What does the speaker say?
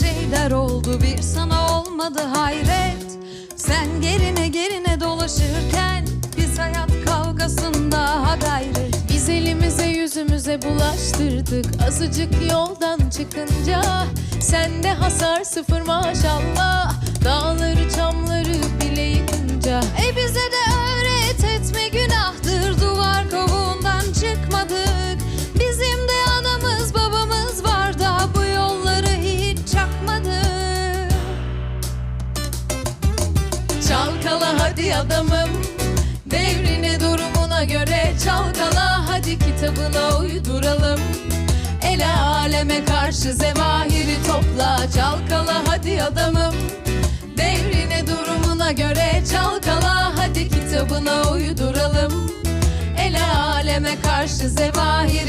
şeyler oldu. Bir sana olmadı hayret. Sen gerine gerine dolaşırken biz hayat kavgasında ha gayret Biz elimize yüzümüze bulaştırdık. Azıcık yoldan çıkınca Sende hasar sıfır maşallah Çalkala hadi adamım. Devrine durumuna göre çalkala. Hadi kitabına uyduralım. Ele aleme karşı zevahiri topla. Çalkala hadi adamım. Devrine durumuna göre çalkala. Hadi kitabına uyduralım. Ele aleme karşı zevahiri